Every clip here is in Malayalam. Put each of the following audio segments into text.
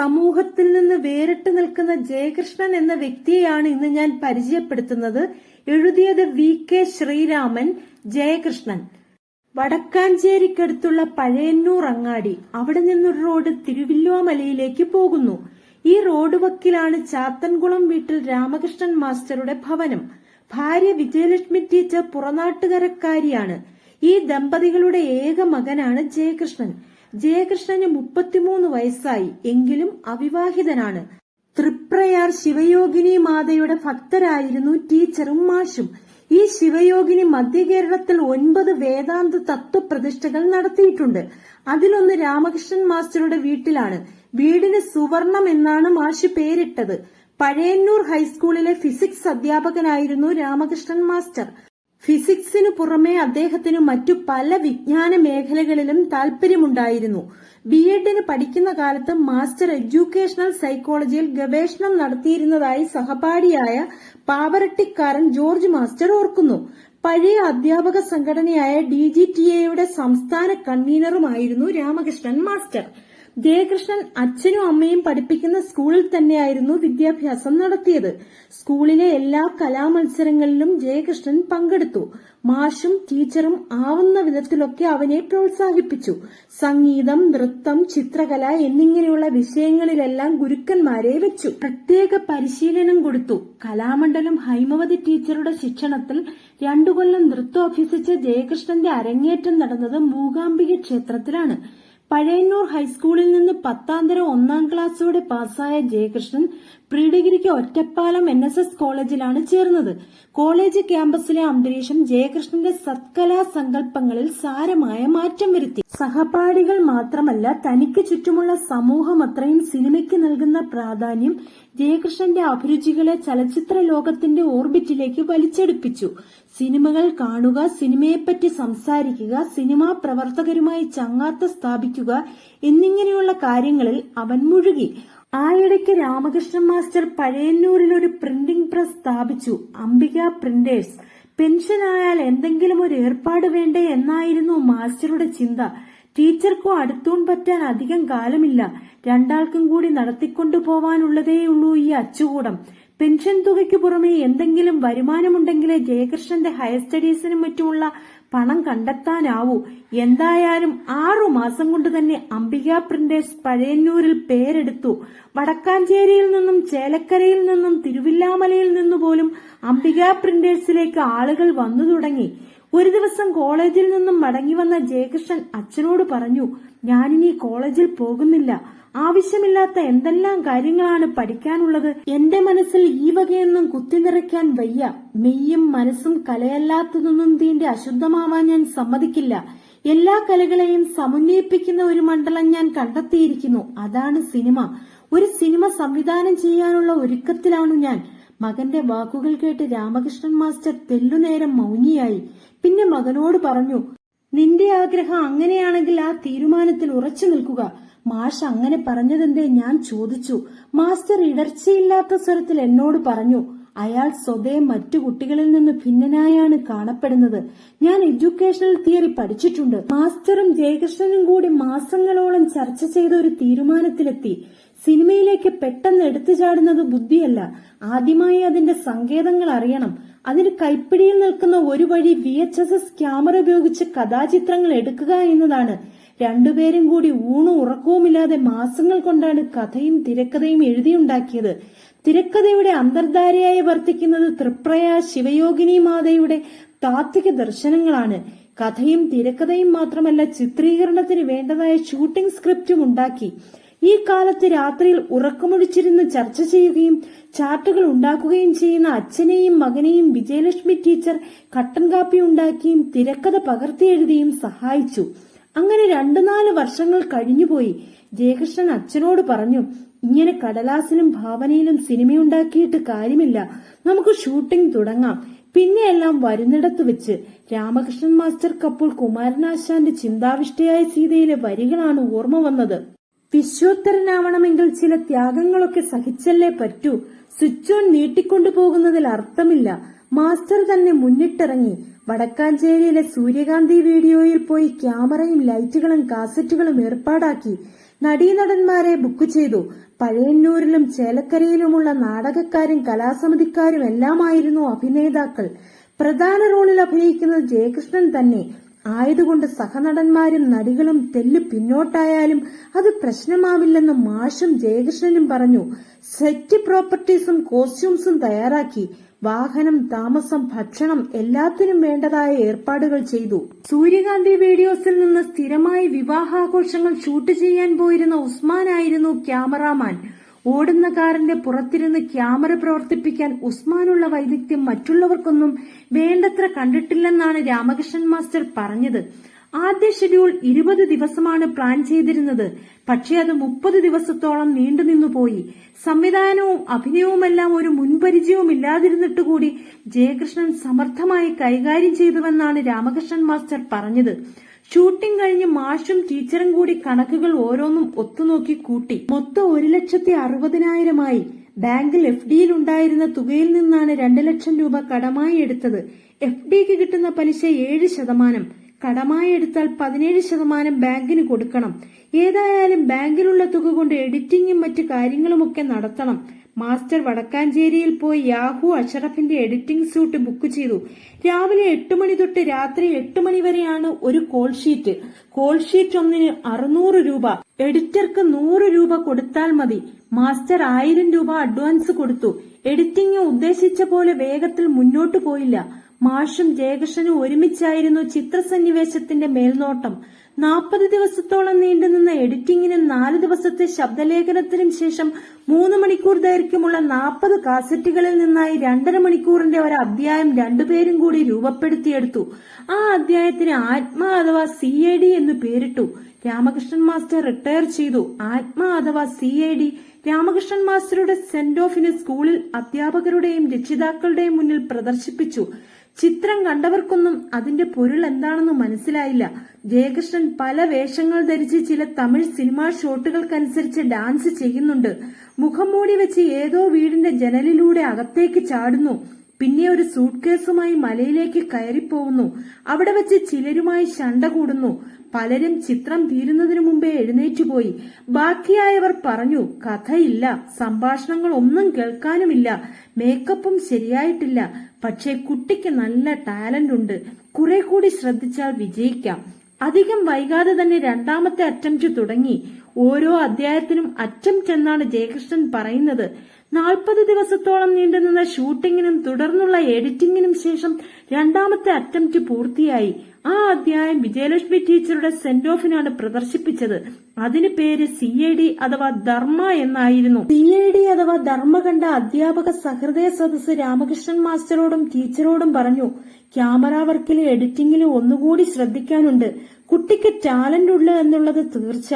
സമൂഹത്തിൽ നിന്ന് വേറിട്ട് നിൽക്കുന്ന ജയകൃഷ്ണൻ എന്ന വ്യക്തിയെയാണ് ഇന്ന് ഞാൻ പരിചയപ്പെടുത്തുന്നത്. എഴുതിയത് വി കെ ശ്രീരാമൻ ജയകൃഷ്ണൻ. വടക്കാഞ്ചേരിക്കടുത്തുള്ള പഴയന്നൂർ അങ്ങാടി. അവിടെ നിന്നൊരു റോഡ് തിരുവില്ലോമലയിലേക്ക് പോകുന്നു. ഈ റോഡ് വക്കിലാണ് ചാത്തൻകുളം വീട്ടിൽ രാമകൃഷ്ണൻ മാസ്റ്ററുടെ ഭവനം. ഭാര്യ വിജയലക്ഷ്മി ടീച്ചർ പുറനാട്ടുകരക്കാരിയാണ്. ഈ ദമ്പതികളുടെ ഏക മകനാണ് ജയകൃഷ്ണൻ. ജയകൃഷ്ണന് മുപ്പത്തിമൂന്ന് വയസ്സായി. എങ്കിലും അവിവാഹിതനാണ്. തൃപ്രയാർ ശിവയോഗിനി മാതയുടെ ഭക്തരായിരുന്നു ടീച്ചറും മാഷും. ഈ ശിവയോഗിനി മധ്യകേരളത്തിൽ ഒൻപത് വേദാന്ത തത്വപ്രതിഷ്ഠകൾ നടത്തിയിട്ടുണ്ട്. അതിലൊന്ന് രാമകൃഷ്ണൻ മാസ്റ്ററുടെ വീട്ടിലാണ്. വീടിന് സുവർണം എന്നാണ് മാഷ് പേരിട്ടത്. പഴയന്നൂർ ഹൈസ്കൂളിലെ ഫിസിക്സ് അധ്യാപകനായിരുന്നു രാമകൃഷ്ണൻ മാസ്റ്റർ. ഫിസിക്സിനു പുറമെ അദ്ദേഹത്തിന് മറ്റു പല വിജ്ഞാന മേഖലകളിലും താല്പര്യമുണ്ടായിരുന്നു ബി എഡിന് പഠിക്കുന്ന കാലത്ത് മാസ്റ്റർ എഡ്യൂക്കേഷണൽ സൈക്കോളജിയിൽ ഗവേഷണം നടത്തിയിരുന്നതായി സഹപാഠിയായ പാവറട്ടിക്കാരൻ ജോർജ് മാസ്റ്റർ ഓർക്കുന്നു. പഴയ അധ്യാപക സംഘടനയായ ഡി ജി ടി എയുടെ സംസ്ഥാന കൺവീനറുമായിരുന്നു രാമകൃഷ്ണൻ മാസ്റ്റർ. ജയകൃഷ്ണൻ അച്ഛനും അമ്മയും പഠിപ്പിക്കുന്ന സ്കൂളിൽ തന്നെയായിരുന്നു വിദ്യാഭ്യാസം നടത്തിയത്. സ്കൂളിലെ എല്ലാ കലാമത്സരങ്ങളിലും ജയകൃഷ്ണൻ പങ്കെടുത്തു. മാഷും ടീച്ചറും ആവുന്ന വിധത്തിലൊക്കെ അവനെ പ്രോത്സാഹിപ്പിച്ചു. സംഗീതം നൃത്തം ചിത്രകല എന്നിങ്ങനെയുള്ള വിഷയങ്ങളിലെല്ലാം ഗുരുക്കന്മാരെ വെച്ചു. പ്രത്യേക പരിശീലനം കൊടുത്തു. കലാമണ്ഡലം ഹൈമവതി ടീച്ചറുടെ ശിക്ഷണത്തിൽ രണ്ടു കൊല്ലം നൃത്തം അഭ്യസിച്ച ജയകൃഷ്ണന്റെ അരങ്ങേറ്റം നടന്നത് മൂകാംബിക ക്ഷേത്രത്തിലാണ്. പഴയന്നൂർ ഹൈസ്കൂളിൽ നിന്ന് പത്താന്തരം ഒന്നാം ക്ലാസ്സോടെ പാസ്സായ ജയകൃഷ്ണൻ പ്രീ ഡിഗ്രിക്ക് ഒറ്റപ്പാലം എൻ എസ് എസ് കോളേജിലാണ് ചേർന്നത്. കോളേജ് ക്യാമ്പസിലെ അന്തരീക്ഷം ജയകൃഷ്ണന്റെ സത്കലാ സങ്കല്പങ്ങളിൽ സാരമായ മാറ്റം വരുത്തി. സഹപാഠികൾ മാത്രമല്ല തനിക്ക് ചുറ്റുമുള്ള സമൂഹം അത്രയും സിനിമയ്ക്ക് നൽകുന്ന പ്രാധാന്യം ജയകൃഷ്ണന്റെ അഭിരുചികളെ ചലച്ചിത്ര ലോകത്തിന്റെ ഓർബിറ്റിലേക്ക് വലിച്ചെടുപ്പിച്ചു. സിനിമകൾ കാണുക സിനിമയെപ്പറ്റി സംസാരിക്കുക സിനിമാ പ്രവർത്തകരുമായി ചങ്ങാത്ത സ്ഥാപിക്കുക എന്നിങ്ങനെയുള്ള കാര്യങ്ങളിൽ അവൻ മുഴുകി. ആയിടയ്ക്ക് രാമകൃഷ്ണൻ മാസ്റ്റർ പഴയന്നൂരിൽ ഒരു പ്രിന്റിംഗ് പ്രസ് സ്ഥാപിച്ചു. അംബിക പ്രിന്റേഴ്സ് പെൻഷനായാൽ എന്തെങ്കിലും ഒരു ഏർപ്പാട് വേണ്ടേ എന്നായിരുന്നു മാസ്റ്ററുടെ ചിന്ത. ടീച്ചർക്കോ അടുത്തൂൺ പറ്റാൻ അധികം കാലമില്ല. രണ്ടാൾക്കും കൂടി നടത്തിക്കൊണ്ടു പോവാനുള്ളതേയുള്ളൂ ഈ അച്ചുകൂടം. പെൻഷൻ തുകയ്ക്ക് പുറമെ എന്തെങ്കിലും വരുമാനമുണ്ടെങ്കിലേ ജയകൃഷ്ണന്റെ ഹയർ സ്റ്റഡീസിനും മറ്റുമുള്ള പണം കണ്ടെത്താനാവൂ. എന്തായാലും ആറു മാസം കൊണ്ട് തന്നെ അംബിക പ്രിന്റേഴ്സ് പഴയന്നൂരിൽ പേരെടുത്തു. വടക്കാഞ്ചേരിയിൽ നിന്നും ചേലക്കരയിൽ നിന്നും തിരുവില്ലാമലയിൽ നിന്നു പോലും അംബിക പ്രിന്റേഴ്സിലേക്ക് ആളുകൾ വന്നു തുടങ്ങി. ഒരു ദിവസം കോളേജിൽ നിന്നും മടങ്ങി വന്ന ജയകൃഷ്ണൻ അച്ഛനോട് പറഞ്ഞു ഞാനിനി കോളേജിൽ പോകുന്നില്ല. ആവശ്യമില്ലാത്ത എന്തെല്ലാം കാര്യങ്ങളാണ് പഠിക്കാനുള്ളത്? എന്റെ മനസ്സിൽ ഈ വകയൊന്നും കുത്തിനിറയ്ക്കാൻ വയ്യ. മെയ്യും മനസ്സും കലയല്ലാത്തതൊന്നും തീന്റെ അശുദ്ധമാവാൻ ഞാൻ സമ്മതിക്കില്ല. എല്ലാ കലകളെയും സമന്വയിപ്പിക്കുന്ന ഒരു മണ്ഡലം ഞാൻ കണ്ടെത്തിയിരിക്കുന്നു. അതാണ് സിനിമ. ഒരു സിനിമ സംവിധാനം ചെയ്യാനുള്ള ഒരുക്കത്തിലാണ് ഞാൻ. മകന്റെ വാക്കുകൾ കേട്ട് രാമകൃഷ്ണൻ മാസ്റ്റർ തെല്ലുനേരം മൗനിയായി. പിന്നെ മകനോട് പറഞ്ഞു നിന്റെ ആഗ്രഹം അങ്ങനെയാണെങ്കിൽ ആ തീരുമാനത്തിൽ ഉറച്ചു നിൽക്കുക. മാഷ് അങ്ങനെ പറഞ്ഞതെന്തേ ഞാൻ ചോദിച്ചു. മാസ്റ്റർ ഇടർച്ചയില്ലാത്ത സ്വരത്തിൽ എന്നോട് പറഞ്ഞു അയാൾ സ്വതേ മറ്റു കുട്ടികളിൽ നിന്ന് ഭിന്നനായാണ് കാണപ്പെടുന്നത്. ഞാൻ എഡ്യൂക്കേഷണൽ തിയറി പഠിച്ചിട്ടുണ്ട്. മാസ്റ്ററും ജയകൃഷ്ണനും കൂടി മാസങ്ങളോളം ചർച്ച ചെയ്ത ഒരു തീരുമാനത്തിലെത്തി. സിനിമയിലേക്ക് പെട്ടെന്ന് എടുത്തു ചാടുന്നത് ബുദ്ധിയല്ല. ആദ്യമായി അതിന്റെ സങ്കേതങ്ങൾ അറിയണം. അതിന് കൈപ്പിടിയിൽ നിൽക്കുന്ന ഒരു വഴി V H S S camera ഉപയോഗിച്ച് കഥാചിത്രങ്ങൾ എടുക്കുക എന്നതാണ്. രണ്ടുപേരും കൂടി ഊണും ഉറക്കവുമില്ലാതെ മാസങ്ങൾ കൊണ്ടാണ് കഥയും തിരക്കഥയും എഴുതിയുണ്ടാക്കിയത്. തിരക്കഥയുടെ അന്തർധാരയായി വർത്തിക്കുന്നത് തൃപ്രയ ശിവയോഗിനി മാതയുടെ താത്വിക ദർശനങ്ങളാണ്. കഥയും തിരക്കഥയും മാത്രമല്ല ചിത്രീകരണത്തിന് വേണ്ടതായ ഷൂട്ടിംഗ് സ്ക്രിപ്റ്റും ഉണ്ടാക്കി. ഈ കാലത്ത് രാത്രിയിൽ ഉറക്കമൊഴിച്ചിരുന്ന് ചർച്ച ചെയ്യുകയും ചാർട്ടുകൾ ഉണ്ടാക്കുകയും ചെയ്യുന്ന അച്ഛനെയും മകനെയും വിജയലക്ഷ്മി ടീച്ചർ കട്ടൻ കാപ്പി ഉണ്ടാക്കിയും തിരക്കഥ പകർത്തിയെഴുതിയും സഹായിച്ചു. അങ്ങനെ രണ്ടു നാല് വർഷങ്ങൾ കഴിഞ്ഞുപോയി ജയകൃഷ്ണൻ അച്ഛനോട് പറഞ്ഞു ഇങ്ങനെ കടലാസിലും ഭാവനയിലും സിനിമയുണ്ടാക്കിയിട്ട് കാര്യമില്ല. നമുക്ക് ഷൂട്ടിംഗ് തുടങ്ങാം. പിന്നെയെല്ലാം വരുന്നിടത്ത് വെച്ച്. രാമകൃഷ്ണൻ മാസ്റ്റർ മാസ്റ്റർക്കപ്പോൾ കുമാരനാശാന്റെ ചിന്താവിഷ്ടയായ സീതയിലെ വരികളാണ് ഓർമ്മ വന്നത്. വിശ്വോത്തരനാവണമെങ്കിൽ ചില ത്യാഗങ്ങളൊക്കെ സഹിച്ചല്ലേ പറ്റൂ. സ്വിച്ച് ഓൺ നീട്ടിക്കൊണ്ടു പോകുന്നതിൽ അർത്ഥമില്ല. മാസ്റ്റർ തന്നെ മുന്നിട്ടിറങ്ങി. വടക്കാഞ്ചേരിയിലെ സൂര്യകാന്തി വീഡിയോയിൽ പോയി ക്യാമറയും ലൈറ്റുകളും കാസറ്റുകളും ഏർപ്പാടാക്കി. നടീനടന്മാരെ ബുക്ക് ചെയ്തു. പഴയന്നൂരിലും ചേലക്കരയിലുമുള്ള നാടകക്കാരും കലാസമിതിക്കാരും എല്ലാമായിരുന്നു അഭിനേതാക്കൾ. പ്രധാന റോളിൽ അഭിനയിക്കുന്നത് ജയകൃഷ്ണൻ തന്നെ. ആയതുകൊണ്ട് സഹനടന്മാരും നടികളും തെല്ല് പിന്നോട്ടായാലും അത് പ്രശ്നമാവില്ലെന്ന് മാഷും ജയകൃഷ്ണനും പറഞ്ഞു. സെറ്റ് പ്രോപ്പർട്ടീസും കോസ്റ്റ്യൂംസും തയ്യാറാക്കി. വാഹനം താമസം ഭക്ഷണം എല്ലാത്തിനും വേണ്ടതായ ഏർപ്പാടുകൾ ചെയ്തു. സൂര്യകാന്തി വീഡിയോസിൽ നിന്ന് സ്ഥിരമായി വിവാഹാഘോഷങ്ങൾ ഷൂട്ട് ചെയ്യാൻ പോയിരുന്ന ഉസ്മാനായിരുന്നു ക്യാമറാമാൻ. ഓടുന്ന കാറിന്റെ പുറത്തിരുന്ന് ക്യാമറ പ്രവർത്തിപ്പിക്കാൻ ഉസ്മാനുള്ള വൈദഗ്ധ്യം മറ്റുള്ളവർക്കൊന്നും വേണ്ടത്ര കണ്ടിട്ടില്ലെന്നാണ് രാമകൃഷ്ണൻ മാസ്റ്റർ പറഞ്ഞത്. ആദ്യ ഷെഡ്യൂൾ ഇരുപത് ദിവസമാണ് പ്ലാൻ ചെയ്തിരുന്നത്. പക്ഷേ അത് മുപ്പത് ദിവസത്തോളം നീണ്ടുനിന്നു പോയി സംവിധാനവും അഭിനയവുമെല്ലാം ഒരു മുൻപരിചയവും ഇല്ലാതിരുന്നിട്ട് കൂടി ജയകൃഷ്ണൻ സമർത്ഥമായി കൈകാര്യം ചെയ്തുവെന്നാണ് രാമകൃഷ്ണൻ മാസ്റ്റർ പറഞ്ഞത്. ഷൂട്ടിംഗ് കഴിഞ്ഞ് മാഷും ടീച്ചറും കൂടി കണക്കുകൾ ഓരോന്നും ഒത്തുനോക്കി കൂട്ടി. മൊത്തം ഒരു ലക്ഷത്തി അറുപതിനായിരമായി ബാങ്കിൽ എഫ് ഡിയിൽ ഉണ്ടായിരുന്ന തുകയിൽ നിന്നാണ് രണ്ട് ലക്ഷം രൂപ കടമായി എടുത്തത്. എഫ് ഡിക്ക് കിട്ടുന്ന പലിശ ഏഴ് ശതമാനം. കടമായി എടുത്താൽ പതിനേഴ് ശതമാനം ബാങ്കിന് കൊടുക്കണം. ഏതായാലും ബാങ്കിലുള്ള തുക കൊണ്ട് എഡിറ്റിംഗും മറ്റു കാര്യങ്ങളുമൊക്കെ നടത്തണം. മാസ്റ്റർ വടക്കാഞ്ചേരിയിൽ പോയി യാഹു അഷറഫിന്റെ എഡിറ്റിംഗ് സ്യൂട്ട് ബുക്ക് ചെയ്തു. രാവിലെ എട്ട് മണി തൊട്ട് രാത്രി എട്ട് മണി വരെയാണ് ഒരു കോൾ ഷീറ്റ്. കോൾ ഷീറ്റ് ഒന്നിന് അറുന്നൂറ് രൂപ. എഡിറ്റർക്ക് നൂറ് രൂപ കൊടുത്താൽ മതി. മാസ്റ്റർ ആയിരം രൂപ അഡ്വാൻസ് കൊടുത്തു. എഡിറ്റിംഗ് ഉദ്ദേശിച്ച പോലെ വേഗത്തിൽ മുന്നോട്ടു പോയില്ല. മാഷും ജയകൃഷ്ണനും ഒരുമിച്ചായിരുന്നു ചിത്രസന്നിവേശത്തിന്റെ മേൽനോട്ടം. നാൽപ്പത് ദിവസത്തോളം നീണ്ടുനിന്ന എഡിറ്റിംഗിനും നാല് ദിവസത്തെ ശബ്ദലേഖനത്തിനും ശേഷം മൂന്ന് മണിക്കൂർ ദൈർഘ്യമുള്ള നാൽപ്പത് കാസറ്റുകളിൽ നിന്നായി രണ്ടര മണിക്കൂറിന്റെ ഒരു അധ്യായം രണ്ടുപേരും കൂടി രൂപപ്പെടുത്തിയെടുത്തു. ആ അധ്യായത്തിന് ആത്മ അഥവാ സി എ ഡി എന്ന് പേരിട്ടു. രാമകൃഷ്ണൻ മാസ്റ്റർ റിട്ടയർ ചെയ്തു. ആത്മ അഥവാ സി എ ഡി രാമകൃഷ്ണൻ മാസ്റ്ററുടെ സെന്റ് ഓഫിന് സ്കൂളിൽ അധ്യാപകരുടെയും രക്ഷിതാക്കളുടെയും മുന്നിൽ പ്രദർശിപ്പിച്ചു. ചിത്രം കണ്ടവർക്കൊന്നും അതിന്റെ പൊരുൾ എന്താണെന്ന് മനസ്സിലായില്ല. ജയകൃഷ്ണൻ പല വേഷങ്ങൾ ധരിച്ച് ചില തമിഴ് സിനിമാ ഷോട്ടുകൾക്കനുസരിച്ച് ഡാൻസ് ചെയ്യുന്നുണ്ട്. മുഖം മൂടി വെച്ച് ഏതോ വീടിന്റെ ജനലിലൂടെ അകത്തേക്ക് ചാടുന്നു. പിന്നെ ഒരു സൂട്ട് കേസുമായി മലയിലേക്ക് കയറിപ്പോകുന്നു അവിടെ വെച്ച് ചിലരുമായി ശണ്ട കൂടുന്നു. പലരും ചിത്രം തീരുന്നതിനു മുമ്പേ എഴുന്നേറ്റുപോയി ബാക്കിയായവർ പറഞ്ഞു കഥയില്ല സംഭാഷണങ്ങൾ ഒന്നും കേൾക്കാനുമില്ല മേക്കപ്പും ശരിയായിട്ടില്ല പക്ഷേ കുട്ടിക്ക് നല്ല ടാലന്റ് ഉണ്ട്. കുറെ കൂടി ശ്രദ്ധിച്ചാൽ വിജയിക്കാം. അധികം വൈകാതെ തന്നെ രണ്ടാമത്തെ അറ്റംപ്റ്റ് തുടങ്ങി. ഓരോ അധ്യായത്തിനും അറ്റംപ്റ്റ് എന്നാണ് ജയകൃഷ്ണൻ പറയുന്നത്. നാൽപ്പത് ദിവസത്തോളം നീണ്ടുനിന്ന ഷൂട്ടിങ്ങിനും തുടർന്നുള്ള എഡിറ്റിംഗിനും ശേഷം രണ്ടാമത്തെ അറ്റംപ്റ്റ് പൂർത്തിയായി. ആ അധ്യായം വിജയലക്ഷ്മി ടീച്ചറുടെ സെന്റ് ഓഫിനാണ് പ്രദർശിപ്പിച്ചത്. അതിന് പേര് സി എ ഡി അഥവാ ധർമ്മ എന്നായിരുന്നു. സി എ ഡി അഥവാ ധർമ്മ കണ്ട അധ്യാപക സഹൃദയ സദസ് രാമകൃഷ്ണൻ മാസ്റ്ററോടും ടീച്ചറോടും പറഞ്ഞു ക്യാമറ വർക്കിലും എഡിറ്റിംഗിലും ഒന്നുകൂടി ശ്രദ്ധിക്കാനുണ്ട്. കുട്ടിക്ക് ടാലന്റ് ഉള്ളു എന്നുള്ളത് തീർച്ച.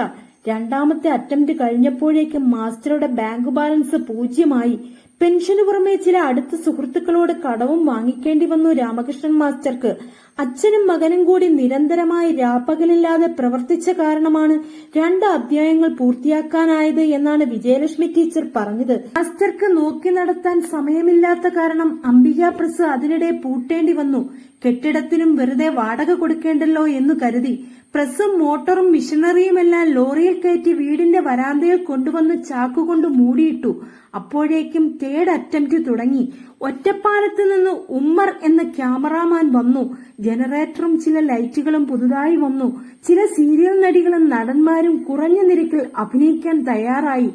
രണ്ടാമത്തെ അറ്റംപ്റ്റ് കഴിഞ്ഞപ്പോഴേക്ക് മാസ്റ്ററുടെ ബാങ്ക് ബാലൻസ് പൂജ്യമായി. പെൻഷന് പുറമെ ചില അടുത്ത സുഹൃത്തുക്കളോട് കടവും വാങ്ങിക്കേണ്ടി വന്നു രാമകൃഷ്ണൻ മാസ്റ്റർക്ക്. അച്ഛനും മകനും കൂടി നിരന്തരമായി രാപ്പകലില്ലാതെ പ്രവർത്തിച്ച കാരണമാണ് രണ്ട് അധ്യായങ്ങൾ പൂർത്തിയാക്കാനായത് എന്നാണ് വിജയലക്ഷ്മി ടീച്ചർ പറഞ്ഞത്. മാസ്റ്റർക്ക് നോക്കി നടത്താൻ സമയമില്ലാത്ത കാരണം അംബിക പ്രസ് അതിനിടെ പൂട്ടേണ്ടി വന്നു. കെട്ടിടത്തിനും വെറുതെ വാടക കൊടുക്കേണ്ടല്ലോ എന്ന് കരുതി. പ്രസ്സും മോട്ടറും മിഷനറിയുമെല്ലാം ലോറിയിൽ കയറ്റി വീടിന്റെ വരാന്തയിൽ കൊണ്ടുവന്ന് ചാക്കുകൊണ്ട് മൂടിയിട്ടു. അപ്പോഴേക്കും തേർഡ് അറ്റംപ്റ്റ് തുടങ്ങി. ഒറ്റപ്പാലത്ത് നിന്ന് ഉമ്മർ എന്ന ക്യാമറാമാൻ വന്നു. ജനറേറ്ററും ചില ലൈറ്റുകളും പുതുതായി വന്നു. ചില സീരിയൽ നടികളും നടന്മാരും കുറഞ്ഞ നിരക്കിൽ അഭിനയിക്കാൻ തയ്യാറായി.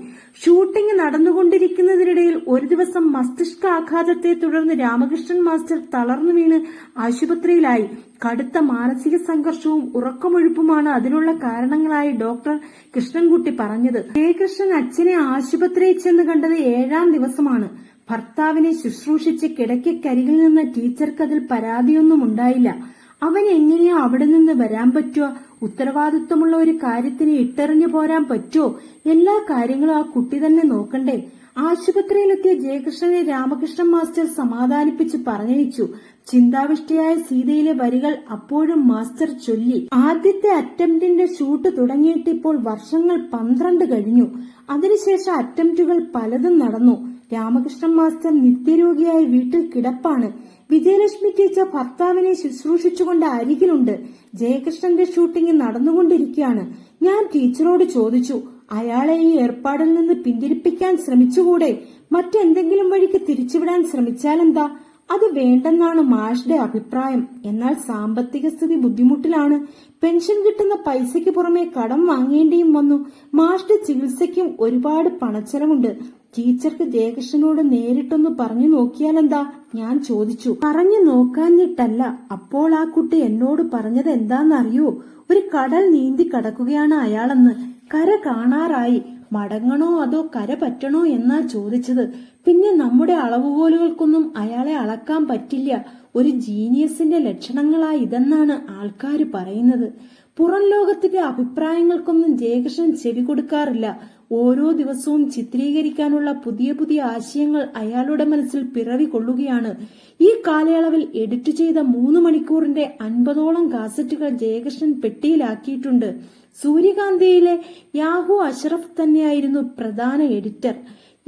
ഷൂട്ടിംഗ് നടന്നുകൊണ്ടിരിക്കുന്നതിനിടയിൽ ഒരു ദിവസം മസ്തിഷ്ക ആഘാതത്തെ തുടർന്ന് രാമകൃഷ്ണൻ മാസ്റ്റർ തളർന്നു വീണ് ആശുപത്രിയിലായി. കടുത്ത മാനസിക സംഘർഷവും ഉറക്കമൊഴുപ്പുമാണ് അതിനുള്ള കാരണങ്ങളായി ഡോക്ടർ കൃഷ്ണൻകുട്ടി പറഞ്ഞത്. ജയകൃഷ്ണൻ അച്ഛനെ ആശുപത്രിയിൽ ചെന്ന് കണ്ടത് ഏഴാം ദിവസമാണ്. ഭർത്താവിനെ ശുശ്രൂഷിച്ച് കിടക്കക്കരികിൽ നിന്ന ടീച്ചർക്ക് അതിൽ പരാതിയൊന്നും ഉണ്ടായില്ല. അവൻ എങ്ങനെയാ അവിടെ നിന്ന് വരാൻ പറ്റുക? ഉത്തരവാദിത്വമുള്ള ഒരു കാര്യത്തിന് ഇട്ടെറിഞ്ഞു പോരാൻ പറ്റുമോ? എല്ലാ കാര്യങ്ങളും ആ കുട്ടി തന്നെ നോക്കണ്ടേ. ആശുപത്രിയിലെത്തിയ ജയകൃഷ്ണനെ രാമകൃഷ്ണൻ മാസ്റ്റർ സമാധാനിപ്പിച്ച് പറഞ്ഞയച്ചു. ചിന്താവിഷ്ടയായ സീതയിലെ വരികൾ അപ്പോഴും മാസ്റ്റർ ചൊല്ലി. ആദ്യത്തെ അറ്റംപ്റ്റിന്റെ ഷൂട്ട് തുടങ്ങിയിട്ടിപ്പോൾ വർഷങ്ങൾ പന്ത്രണ്ട് കഴിഞ്ഞു. അതിനുശേഷം അറ്റംപ്റ്റുകൾ പലതും നടന്നു. രാമകൃഷ്ണൻ മാസ്റ്റർ നിത്യരോഗിയായി വീട്ടിൽ കിടപ്പാണ്. വിജയലക്ഷ്മി ടീച്ചർ ഭർത്താവിനെ ശുശ്രൂഷിച്ചുകൊണ്ട് അരികിലുണ്ട്. ജയകൃഷ്ണന്റെ ഷൂട്ടിംഗ് നടന്നുകൊണ്ടിരിക്കുകയാണ്. ഞാൻ ടീച്ചറോട് ചോദിച്ചു അയാളെ ഈ ഏർപ്പാടിൽ നിന്ന് പിന്തിരിപ്പിക്കാൻ ശ്രമിച്ചുകൂടെ? മറ്റെന്തെങ്കിലും വഴിക്ക് തിരിച്ചുവിടാൻ ശ്രമിച്ചാലെന്താ? അത് വേണ്ടെന്നാണ് മാഷ്ടെ അഭിപ്രായം. എന്നാൽ സാമ്പത്തിക സ്ഥിതി ബുദ്ധിമുട്ടിലാണ്. പെൻഷൻ കിട്ടുന്ന പൈസയ്ക്ക് പുറമെ കടം വാങ്ങേണ്ടിയും വന്നു. മാഷ്ടെ ചികിത്സയ്ക്കും ഒരുപാട് പണച്ചെലവുണ്ട്. ടീച്ചർക്ക് ജയകൃഷ്ണനോട് നേരിട്ടൊന്ന് പറഞ്ഞു നോക്കിയാലെന്താ? ഞാൻ ചോദിച്ചു. പറഞ്ഞു നോക്കാഞ്ഞിട്ടല്ല. അപ്പോൾ ആ കുട്ടി എന്നോട് പറഞ്ഞത് എന്താണെന്നറിയോ ഒരു കടൽ നീന്തി കടക്കുകയാണ് അയാളെന്ന്. കര കാണാറായി. മടങ്ങണോ അതോ കര പറ്റണോ എന്നാ ചോദിച്ചത്. പിന്നെ നമ്മുടെ അളവുകോലുകൾക്കൊന്നും അയാളെ അളക്കാൻ പറ്റില്ല. ഒരു ജീനിയസിന്റെ ലക്ഷണങ്ങളാ ഇതെന്നാണ് ആൾക്കാർ പറയുന്നത്. പുറം ലോകത്തിന്റെ അഭിപ്രായങ്ങൾക്കൊന്നും ജയകൃഷ്ണൻ ചെവി കൊടുക്കാറില്ല. ഓരോ ദിവസവും ചിത്രീകരിക്കാനുള്ള പുതിയ പുതിയ ആശയങ്ങൾ അയാളുടെ മനസ്സിൽ പിറവി കൊള്ളുകയാണ്. ഈ കാലയളവിൽ എഡിറ്റ് ചെയ്ത മൂന്ന് മണിക്കൂറിന്റെ അൻപതോളം കാസറ്റുകൾ ജയകൃഷ്ണൻ പെട്ടിയിലാക്കിയിട്ടുണ്ട്. സൂര്യകാന്തിയിലെ യാഹു അഷ്റഫ് തന്നെയായിരുന്നു പ്രധാന എഡിറ്റർ.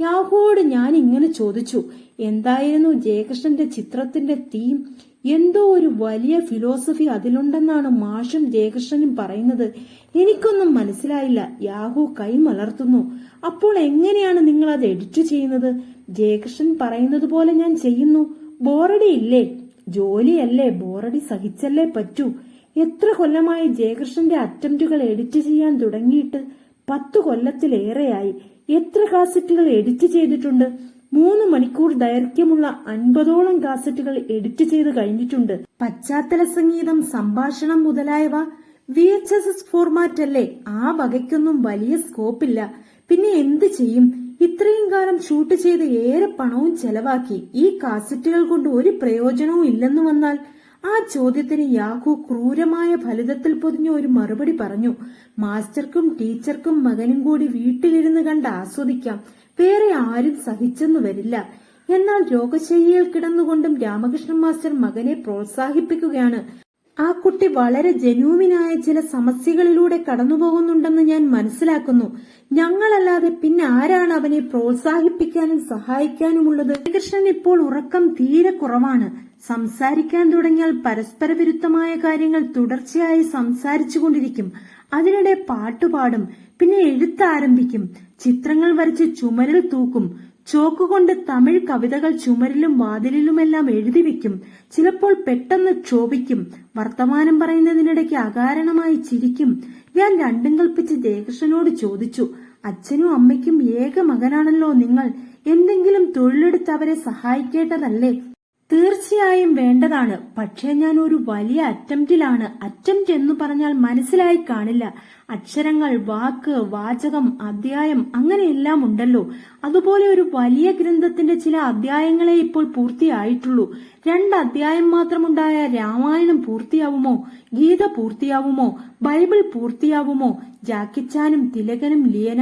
യാഹുവോട് ഞാൻ ഇങ്ങനെ ചോദിച്ചു എന്തായിരുന്നു ജയകൃഷ്ണന്റെ ചിത്രത്തിന്റെ തീം? എന്തോ ഒരു വലിയ ഫിലോസഫി അതിലുണ്ടെന്നാണ് മാഷും ജയകൃഷ്ണനും പറയുന്നത്. എനിക്കൊന്നും മനസ്സിലായില്ല. യാഹു കൈ കൈമലർത്തുന്നു അപ്പോൾ എങ്ങനെയാണ് നിങ്ങൾ അത് എഡിറ്റ് ചെയ്യുന്നത്? ജയകൃഷ്ണൻ പറയുന്നത് പോലെ ഞാൻ ചെയ്യുന്നു. ബോറടി ഇല്ലേ ജോലിയല്ലേ? ബോറടി സഹിച്ചല്ലേ പറ്റൂ. എത്ര കൊല്ലമായി ജയകൃഷ്ണന്റെ അറ്റംപ്റ്റുകൾ എഡിറ്റ് ചെയ്യാൻ തുടങ്ങിയിട്ട് പത്തു കൊല്ലത്തിലേറെയായി. എത്ര കാസറ്റുകൾ എഡിറ്റ് ചെയ്തിട്ടുണ്ട്? മൂന്ന് മണിക്കൂർ ദൈർഘ്യമുള്ള അൻപതോളം കാസറ്റുകൾ എഡിറ്റ് ചെയ്ത് കഴിഞ്ഞിട്ടുണ്ട്. പശ്ചാത്തല സംഗീതം സംഭാഷണം മുതലായവ V H S S format അല്ലേ? ആ വകയ്ക്കൊന്നും വലിയ സ്കോപ്പില്ല പിന്നെ എന്ത് ചെയ്യും? ഇത്രയും കാലം ഷൂട്ട് ചെയ്ത് ഏറെ പണവും ചെലവാക്കി. ഈ കാസറ്റുകൾ കൊണ്ട് ഒരു പ്രയോജനവും ഇല്ലെന്ന് വന്നാൽ ആ ചോദ്യത്തിന് യാഹു ക്രൂരമായ ഫലിതത്തിൽ പൊതിഞ്ഞ ഒരു മറുപടി പറഞ്ഞു. മാസ്റ്റർക്കും ടീച്ചർക്കും മകനും കൂടി വീട്ടിലിരുന്ന് കണ്ട് ആസ്വദിക്കാം. വേറെ ആരും സഹിച്ചെന്നു വരില്ല. എന്നാൽ രോഗശയ്യയിൽ കിടന്നുകൊണ്ടും രാമകൃഷ്ണൻ മാസ്റ്റർ മകനെ പ്രോത്സാഹിപ്പിക്കുകയാണ്. ആ കുട്ടി വളരെ ജനൂവിനായ ചില സമസ്യകളിലൂടെ കടന്നുപോകുന്നുണ്ടെന്ന് ഞാൻ മനസ്സിലാക്കുന്നു. ഞങ്ങളല്ലാതെ പിന്നെ ആരാണ് അവനെ പ്രോത്സാഹിപ്പിക്കാനും സഹായിക്കാനുമുള്ളത്? കൃഷ്ണൻ ഇപ്പോൾ ഉറക്കം തീരെ കുറവാണ്. സംസാരിക്കാൻ തുടങ്ങിയാൽ പരസ്പര വിരുദ്ധമായ കാര്യങ്ങൾ തുടർച്ചയായി സംസാരിച്ചുകൊണ്ടിരിക്കും. അതിനിടെ പാട്ടുപാടും പിന്നെ എഴുത്താരംഭിക്കും ചിത്രങ്ങൾ വരച്ച് ചുമരിൽ തൂക്കും ചോക്ക് കൊണ്ട് തമിഴ് കവിതകൾ ചുമരിലും വാതിലിലുമെല്ലാം എഴുതി വെക്കും ചിലപ്പോൾ പെട്ടെന്ന് ക്ഷോഭിക്കും വർത്തമാനം പറയുന്നതിനിടയ്ക്ക് അകാരണമായി ചിരിക്കും. ഞാൻ രണ്ടും കൽപ്പിച്ച് ജയകൃഷ്ണനോട് ചോദിച്ചു അച്ഛനും അമ്മയ്ക്കും ഏക മകനാണല്ലോ നിങ്ങൾ എന്തെങ്കിലും തൊഴിലെടുത്ത് അവരെ സഹായിക്കേണ്ടതല്ലേ? തീർച്ചയായും വേണ്ടതാണ്. പക്ഷേ ഞാൻ ഒരു വലിയ അറ്റംപ്റ്റിലാണ്. അറ്റംപ്റ്റ് എന്ന് പറഞ്ഞാൽ മനസ്സിലായി കാണില്ല. അക്ഷരങ്ങൾ വാക്ക് വാചകം അധ്യായം അങ്ങനെയെല്ലാം ഉണ്ടല്ലോ. അതുപോലെ ഒരു വലിയ ഗ്രന്ഥത്തിന്റെ ചില അധ്യായങ്ങളെ ഇപ്പോൾ പൂർത്തിയായിട്ടുള്ളൂ. രണ്ട് അധ്യായം മാത്രമുണ്ടായ രാമായണം പൂർത്തിയാവുമോ? ഗീത പൂർത്തിയാവുമോ? ബൈബിൾ പൂർത്തിയാവുമോ? ജാക്കിച്ചാനും തിലകനും ഡി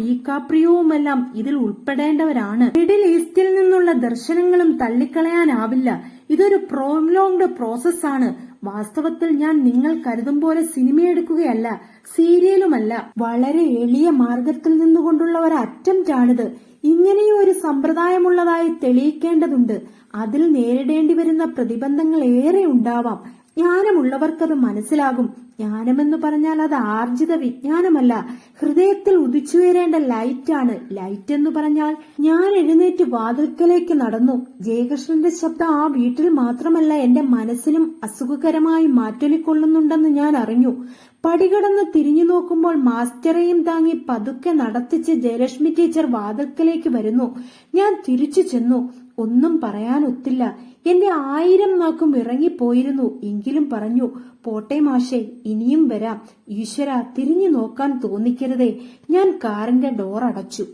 ഡീകാപ്രിയോവുമെല്ലാം ഇതിൽ ഉൾപ്പെടേണ്ടവരാണ്. മിഡിൽ ഈസ്റ്റിൽ നിന്നുള്ള ദർശനങ്ങളും തള്ളിക്കളയാനാവില്ല. ഇതൊരു പ്രോംലോങ്ഡ് പ്രോസസ് ആണ്. വാസ്തവത്തിൽ ഞാൻ നിങ്ങൾ കരുതും പോലെ സിനിമയെടുക്കുകയല്ല സീരിയലുമല്ല. വളരെ എളിയ മാർഗത്തിൽ നിന്നുകൊണ്ടുള്ള ഒരു അറ്റംപ്റ്റ് ആണിത് ഇങ്ങനെയും ഒരു സമ്പ്രദായമുള്ളതായി തെളിയിക്കേണ്ടതുണ്ട്. അതിൽ നേരിടേണ്ടി വരുന്ന പ്രതിബന്ധങ്ങൾ ഏറെ ഉണ്ടാവാം. ജ്ഞാനമുള്ളവർക്കത് മനസ്സിലാകും. ജ്ഞാനമെന്ന് പറഞ്ഞാൽ അത് ആർജിത വിജ്ഞാനമല്ല. ഹൃദയത്തിൽ ഉദിച്ചുയരേണ്ട ലൈറ്റാണ് ലൈറ്റ് എന്ന് പറഞ്ഞാൽ ഞാൻ എഴുന്നേറ്റ് വാതിൽക്കലേക്ക് നടന്നു. ജയകൃഷ്ണന്റെ ശബ്ദം ആ വീട്ടിൽ മാത്രമല്ല എന്റെ മനസ്സിലും അസുഖകരമായി മാറ്റൊലിക്കൊള്ളുന്നുണ്ടെന്ന് ഞാൻ അറിഞ്ഞു. പടികടന്ന് തിരിഞ്ഞു നോക്കുമ്പോൾ മാസ്റ്ററെയും താങ്ങി പതുക്കെ നടത്തിച്ച് ജയലക്ഷ്മി ടീച്ചർ വാതിൽക്കലേക്ക് വരുന്നു. ഞാൻ തിരിച്ചു ചെന്നു. ഒന്നും പറയാനൊത്തില്ല. എന്റെ ആയിരം നാക്കും ഇറങ്ങിപ്പോയിരുന്നു എങ്കിലും പറഞ്ഞു പോട്ടെ മാഷെ ഇനിയും വരാം. ഈശ്വര തിരിഞ്ഞു നോക്കാൻ തോന്നിക്കരുതേ. ഞാൻ കാറിന്റെ ഡോർ അടച്ചു